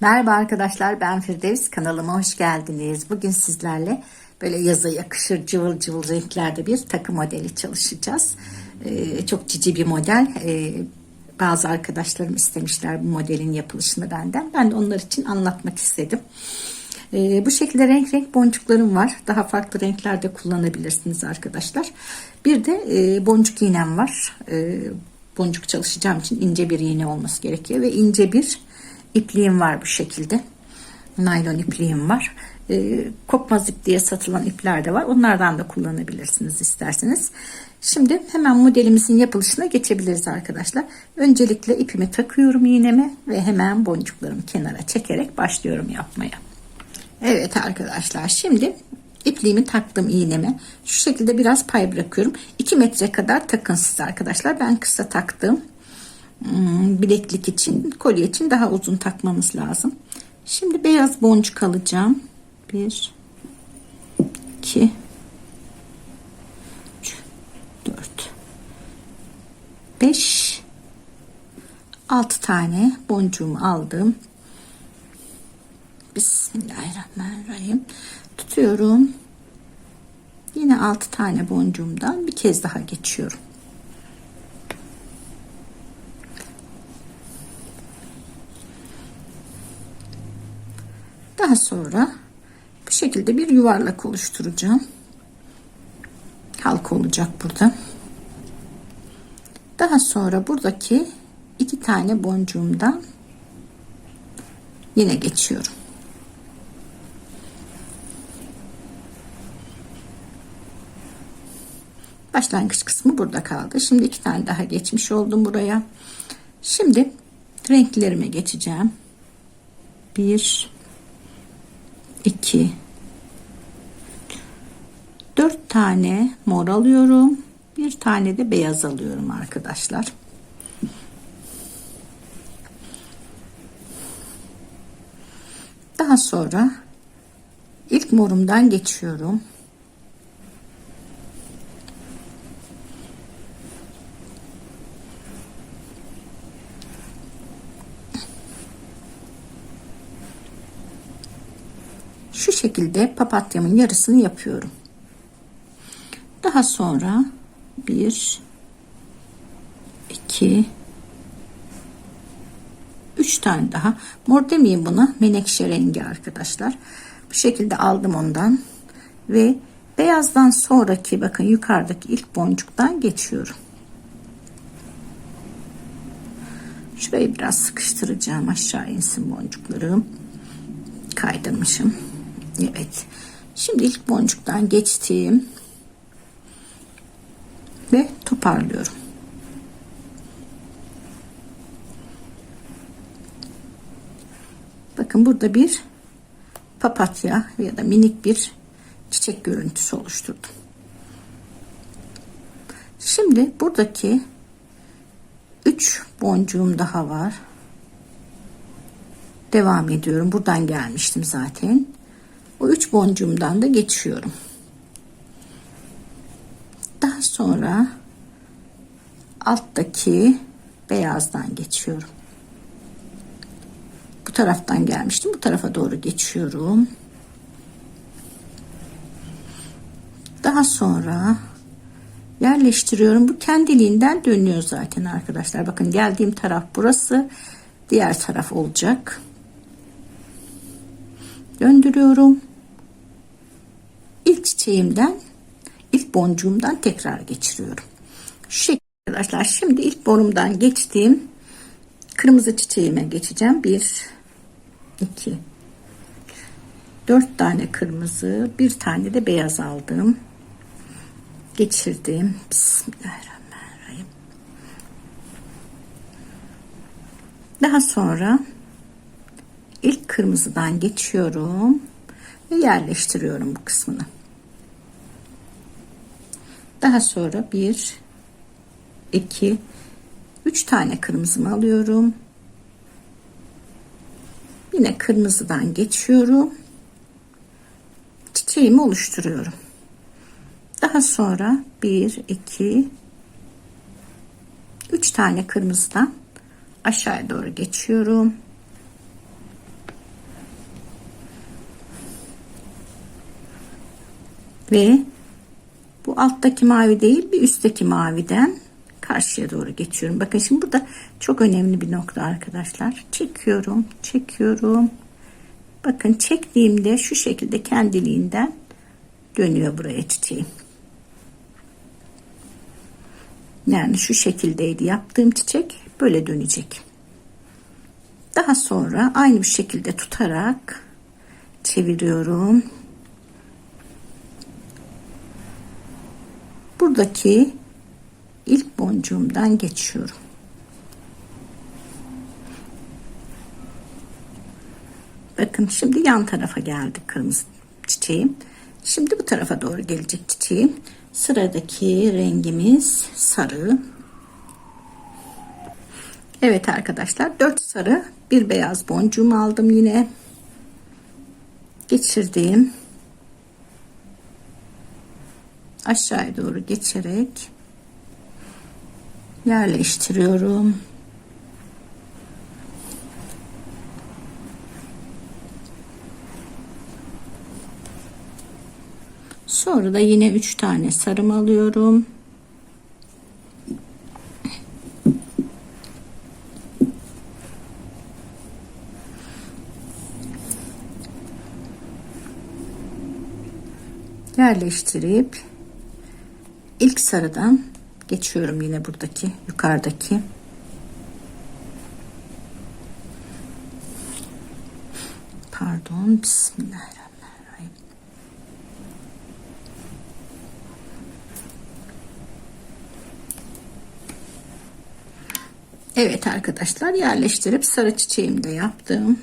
Merhaba arkadaşlar ben Firdevs kanalıma hoş geldiniz. Bugün sizlerle böyle yaza yakışır cıvıl cıvıl renklerde bir takı modeli çalışacağız. Ee, çok cici bir model. Ee, bazı arkadaşlarım istemişler bu modelin yapılışını benden. Ben de onlar için anlatmak istedim. Ee, bu şekilde renk renk boncuklarım var. Daha farklı renklerde kullanabilirsiniz arkadaşlar. Bir de e, boncuk iğnem var. E, boncuk çalışacağım için ince bir iğne olması gerekiyor ve ince bir ipliğim var bu şekilde. Naylon ipliğim var. E, kopmaz ip diye satılan ipler de var. Onlardan da kullanabilirsiniz isterseniz. Şimdi hemen modelimizin yapılışına geçebiliriz arkadaşlar. Öncelikle ipimi takıyorum iğneme ve hemen boncuklarımı kenara çekerek başlıyorum yapmaya. Evet arkadaşlar şimdi ipliğimi taktım iğneme. Şu şekilde biraz pay bırakıyorum. 2 metre kadar takın siz arkadaşlar. Ben kısa taktım. Hmm, bileklik için, kolye için daha uzun takmanız lazım. Şimdi beyaz boncuk alacağım. 1 2 3 4 5 6 tane boncuğumu aldım. Bismillahirrahmanirrahim. Tutuyorum. Yine 6 tane boncuğumdan bir kez daha geçiyorum. Daha sonra bu şekilde bir yuvarlak oluşturacağım. Halka olacak burada. Daha sonra buradaki iki tane boncuğumdan yine geçiyorum. Başlangıç kısmı burada kaldı. Şimdi iki tane daha geçmiş oldum buraya. Şimdi renklerime geçeceğim. Bir, iki, dört tane mor alıyorum. Bir tane de beyaz alıyorum arkadaşlar. Daha sonra ilk morumdan geçiyorum. Şu şekilde papatyamın yarısını yapıyorum. Daha sonra bir, iki, üç tane daha. Mor demeyeyim buna. Menekşe rengi arkadaşlar. Bu şekilde aldım ondan. Ve beyazdan sonraki bakın yukarıdaki ilk boncuktan geçiyorum. Şurayı biraz sıkıştıracağım. Aşağı insin boncuklarım. Kaydırmışım. Evet. Şimdi ilk boncuktan geçtiğim ve toparlıyorum. Bakın burada bir papatya ya da minik bir çiçek görüntüsü oluşturdum. Şimdi buradaki 3 boncuğum daha var. Devam ediyorum. Buradan gelmiştim zaten. O 3 boncuğumdan da geçiyorum. Daha sonra alttaki beyazdan geçiyorum. Bu taraftan gelmiştim. Bu tarafa doğru geçiyorum. Daha sonra yerleştiriyorum. Bu kendiliğinden dönüyor zaten arkadaşlar. Bakın geldiğim taraf burası. Diğer taraf olacak. Döndürüyorum. İlk çiçeğimden ilk boncuğumdan tekrar geçiriyorum. Şu şekilde arkadaşlar. Şimdi ilk borumdan geçtiğim kırmızı çiçeğime geçeceğim. Bir, iki, dört tane kırmızı, bir tane de beyaz aldım. Geçirdim. Bismillahirrahmanirrahim. Daha sonra ilk kırmızıdan geçiyorum ve yerleştiriyorum bu kısmını. Daha sonra bir, iki, üç tane kırmızımı alıyorum. Yine kırmızıdan geçiyorum. Çiçeğimi oluşturuyorum. Daha sonra bir, iki, üç tane kırmızıdan aşağıya doğru geçiyorum. Ve bu alttaki mavi değil bir üstteki maviden karşıya doğru geçiyorum. Bakın şimdi burada çok önemli bir nokta arkadaşlar. Çekiyorum, çekiyorum. Bakın çektiğimde şu şekilde kendiliğinden dönüyor buraya çiçeğim. Yani şu şekildeydi yaptığım çiçek böyle dönecek. Daha sonra aynı bir şekilde tutarak çeviriyorum. Buradaki ilk boncuğumdan geçiyorum. Bakın şimdi yan tarafa geldi kırmızı çiçeğim. Şimdi bu tarafa doğru gelecek çiçeğim. Sıradaki rengimiz sarı. Evet arkadaşlar 4 sarı bir beyaz boncuğumu aldım yine. Geçirdim. Aşağıya doğru geçerek yerleştiriyorum. Sonra da yine 3 tane sarım alıyorum. yerleştirip ilk sarıdan geçiyorum yine buradaki yukarıdaki. Pardon bismillahirrahmanirrahim. Evet arkadaşlar yerleştirip sarı çiçeğimi de yaptım.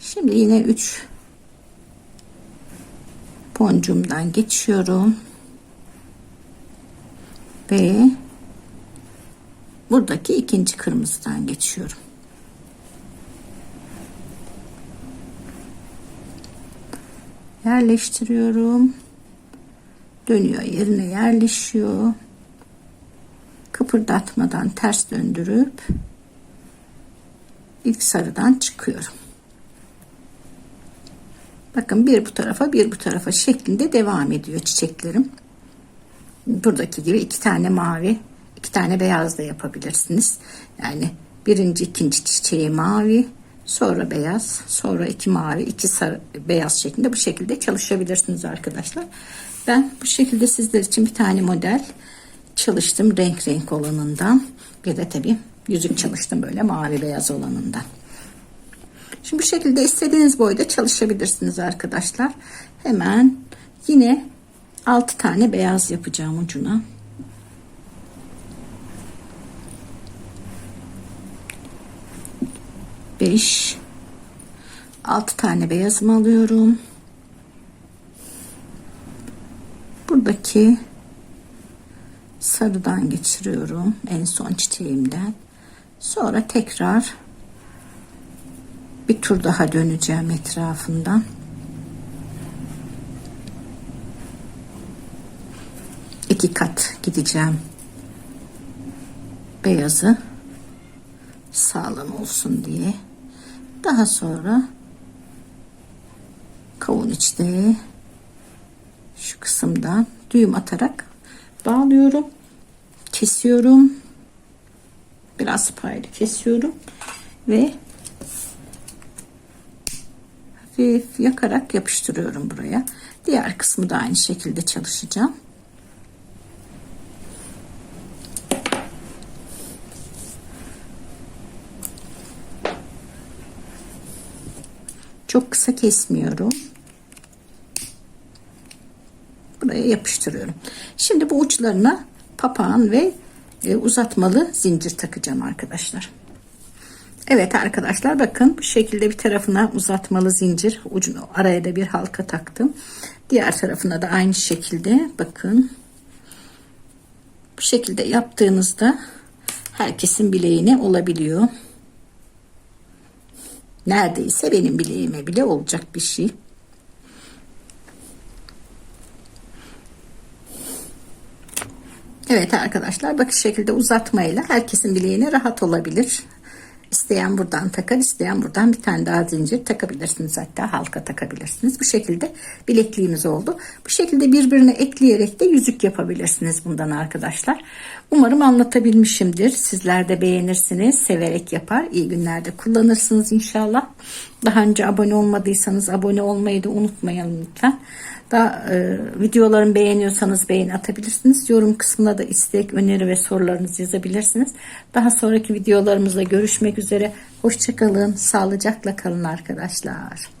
Şimdi yine 3 boncuğumdan geçiyorum ve buradaki ikinci kırmızıdan geçiyorum. Yerleştiriyorum. Dönüyor yerine yerleşiyor. Kıpırdatmadan ters döndürüp ilk sarıdan çıkıyorum. Bakın bir bu tarafa bir bu tarafa şeklinde devam ediyor çiçeklerim buradaki gibi iki tane mavi iki tane beyaz da yapabilirsiniz. Yani birinci ikinci çiçeği mavi sonra beyaz sonra iki mavi iki sarı beyaz şeklinde bu şekilde çalışabilirsiniz arkadaşlar. Ben bu şekilde sizler için bir tane model çalıştım renk renk olanından. Bir de tabi yüzük çalıştım böyle mavi beyaz olanından. Şimdi bu şekilde istediğiniz boyda çalışabilirsiniz arkadaşlar. Hemen yine 6 tane beyaz yapacağım ucuna. Beş, altı tane beyazımı alıyorum. Buradaki sarıdan geçiriyorum en son çiçeğimden. Sonra tekrar bir tur daha döneceğim etrafından. İki kat gideceğim. Beyazı sağlam olsun diye. Daha sonra kavun içte şu kısımdan düğüm atarak bağlıyorum kesiyorum. Biraz paylı kesiyorum ve hafif yakarak yapıştırıyorum buraya. Diğer kısmı da aynı şekilde çalışacağım Kısa kesmiyorum. Buraya yapıştırıyorum. Şimdi bu uçlarına papağan ve e, uzatmalı zincir takacağım arkadaşlar. Evet arkadaşlar bakın bu şekilde bir tarafına uzatmalı zincir ucunu araya da bir halka taktım. Diğer tarafına da aynı şekilde bakın bu şekilde yaptığınızda herkesin bileğine olabiliyor neredeyse benim bileğime bile olacak bir şey. Evet arkadaşlar bakış şekilde uzatmayla herkesin bileğine rahat olabilir. İsteyen buradan takar, isteyen buradan bir tane daha zincir takabilirsiniz. Hatta halka takabilirsiniz. Bu şekilde bilekliğimiz oldu. Bu şekilde birbirine ekleyerek de yüzük yapabilirsiniz bundan arkadaşlar. Umarım anlatabilmişimdir. Sizler de beğenirsiniz, severek yapar. İyi günlerde kullanırsınız inşallah. Daha önce abone olmadıysanız abone olmayı da unutmayın lütfen. Daha e, videolarımı beğeniyorsanız beğeni atabilirsiniz. Yorum kısmına da istek, öneri ve sorularınızı yazabilirsiniz. Daha sonraki videolarımızda görüşmek üzere. Hoşçakalın, sağlıcakla kalın arkadaşlar.